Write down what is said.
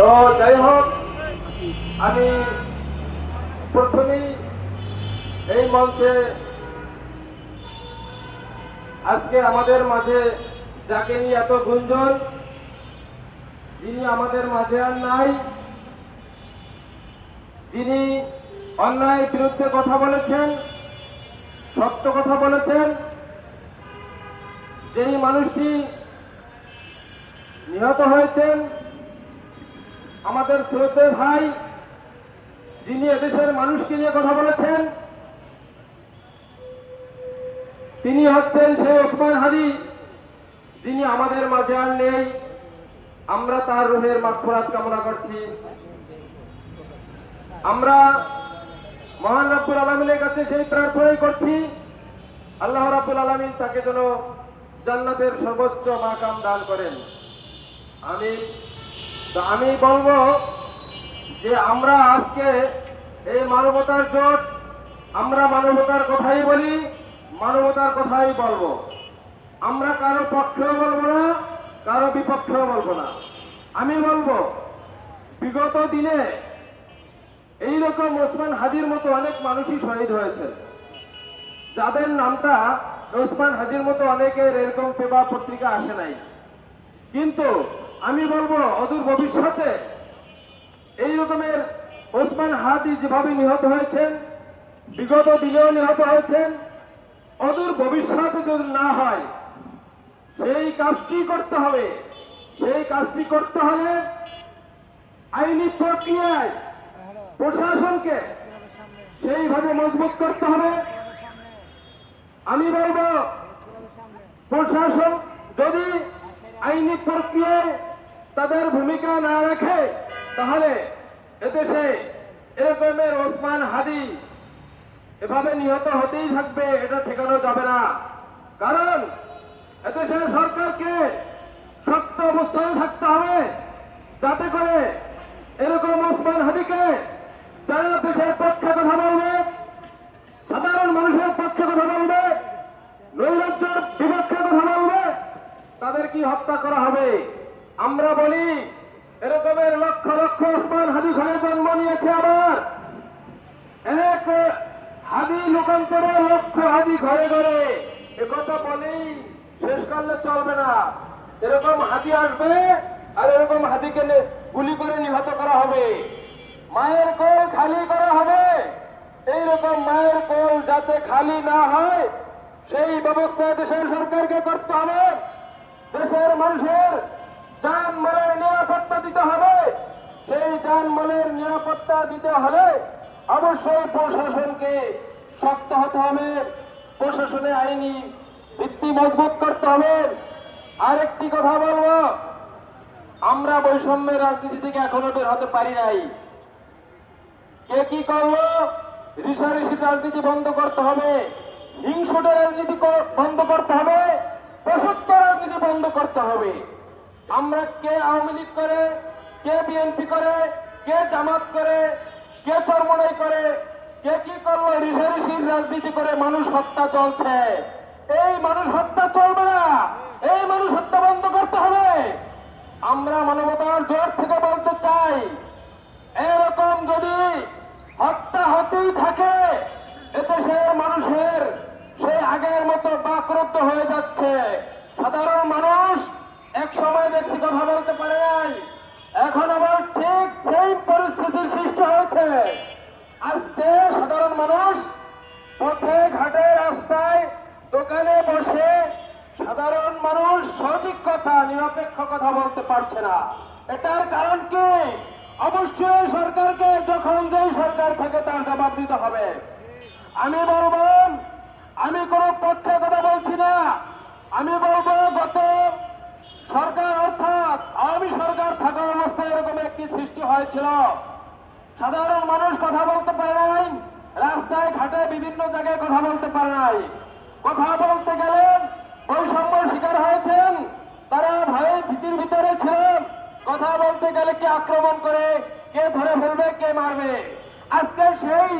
তো যাই হোক, আমি প্রথমেই এই মঞ্চে আজকে আমাদের মাঝে যাকে নিয়ে এত গুঞ্জন, যিনি আমাদের মাঝে আর নাই, যিনি অন্যায় বিরুদ্ধে কথা বলেছেন, সত্য কথা বলেছেন, যেই মানুষটি নিহত হয়েছেন আমাদের শ্রদ্ধে ভাই, যিনি এদেশের মানুষকে নিয়ে কথা বলেছেন, তিনি হচ্ছেন সেই ওসমান হাদি, যিনি আমাদের মাঝে আর নেই। আমরা তার রুহের মাগফিরাত কামনা করছি। আমরা মহান রব্বুল আলমিনের কাছে সেই প্রার্থনাই করছি। আল্লাহ রাব্বুল আলমিন তাকে যেন জান্নাতের সর্বোচ্চ মাকাম দান করেন। আমি তো আমি বলব যে আমরা আজকে এই মানবতার জোট, আমরা মানবতার কথাই বলি, মানবতার কথাই বলব। আমরা কারও পক্ষেও বলব না, কারও বিপক্ষেও বলব না। আমি বলব, বিগত দিনে এই রকম ওসমান হাজির মতো অনেক মানুষই শহীদ হয়েছে যাদের নামটা ওসমান হাজির মতো অনেকের এরকম পেপার পত্রিকা আসে নাই। কিন্তু আমি বলব, অদূর ভবিষ্যতে এই রকমের ওসমান হাদি যেভাবে নিহত হয়েছেন, বিগত দিনেও নিহত হয়েছেন, অদূর ভবিষ্যতে যদি না হয়, সেই কাজটি করতে হবে। সেই কাজটি করতে হলে আইনি প্রক্রিয়ায় প্রশাসনকে সেইভাবে মজবুত করতে হবে। আমি বলব, প্রশাসন যদি আইনি প্রক্রিয়ায় তাদের ভূমিকা না রাখে, তাহলে এদেশে এরকমের ওসমান হাদি এভাবে নিহত হতেই থাকবে, এটা ঠেকানো যাবে না। কারণ এদেশের সরকারকে শক্ত অবস্থানে থাকতে হবে, যাতে করে এরকম ওসমান হাদিকে যারা দেশের পক্ষে কথা বলবে, সাধারণ মানুষের পক্ষে কথা বলবে, নৈরাজ্যের বিপক্ষে কথা বলবে, তাদের কি হত্যা করা হবে? আমরা বলি, এরকমের লক্ষ লক্ষ ওসমান হাদি ঘরে জন্ম নিয়েছে আবার। এক হাদি লোকান্তরে লক্ষ হাদি ঘরে ঘরে। একথা বলেই শেষ করলে চলবে না। এরকম হাদি আসবে আর এরকম হাদিকে গুলি করে নিহত করা হবে। মায়ের কোল খালি করা হবে। এইরকম মায়ের কোল যাতে খালি না হয়, সেই ব্যবস্থা দেশের সরকারকে করতে হবে। দেশের মানুষের যান মালের নিরাপত্তা দিতে হবে। সেই যান মালের নিরাপত্তা দিতে হলে অবশ্যই প্রশাসনকে শক্ত হতে হবে। প্রশাসনে আইনি ভিত্তি মজবুত করতে হবে। আরেকটি কথা বলব, আমরা বৈষম্যের রাজনীতি থেকে এখনও বের হতে পারি নাই। কে কি করল? ঋষাঋষির রাজনীতি বন্ধ করতে হবে, হিংসুটের রাজনীতি বন্ধ করতে হবে প্রসত্য রাজনীতি বন্ধ করতে হবে। আমরা কে আওয়ামী লীগ করে, কে বিএনপি করে, কে জামাত করে, কে চরমনাই করে, কে কি করল? ঋষাঋষির রাজনীতি করে মানুষ হত্যা চলছে এই মানুষ হত্যা চলবে না এই মানুষ হত্যা বন্ধ করতে হবে আমরা মানবতার জোর থেকে বলতে চাই এরকম যদি হত্যা হতেই থাকে এদেশের মানুষের সেই আগের মতো বাকরুদ্ধ হয়ে যাচ্ছে সাধারণ মানুষ এক সময় কথা বলতে পারে নাই। এখন আবার ঠিক সেই পরিস্থিতির সৃষ্টি হয়েছে। আজকে সাধারণ মানুষ পথে, ঘাটে, রাস্তায়, দোকানে বসে সাধারণ মানুষ সঠিক কথা, নিরপেক্ষ কথা বলতে পারছে না। এটার কারণ কি? অবশ্যই সরকারকে যখন যেই সরকার থেকে তার জবাব দিতে হবে। আমি বলব, আমি কোন পক্ষে কথা বলছি না আমি বলব গত সরকার অর্থাৎ আওয়ামী সরকার থাকা একটি সৃষ্টি হয়েছিল। সাধারণ মানুষ কথা বলতে পারে নাই, রাস্তায়, ঘাটে বিভিন্ন জায়গায় কথা বলতে পারে নাই। কথা বলতে গেলে বৈষম্য শিকার হয়েছেন, তারা ভয়ে ভীতির ভিতরে ছিলেন। কথা বলতে গেলে কে আক্রমণ করে, কে ধরে ফেলবে, কে মারবে? আজকে সেই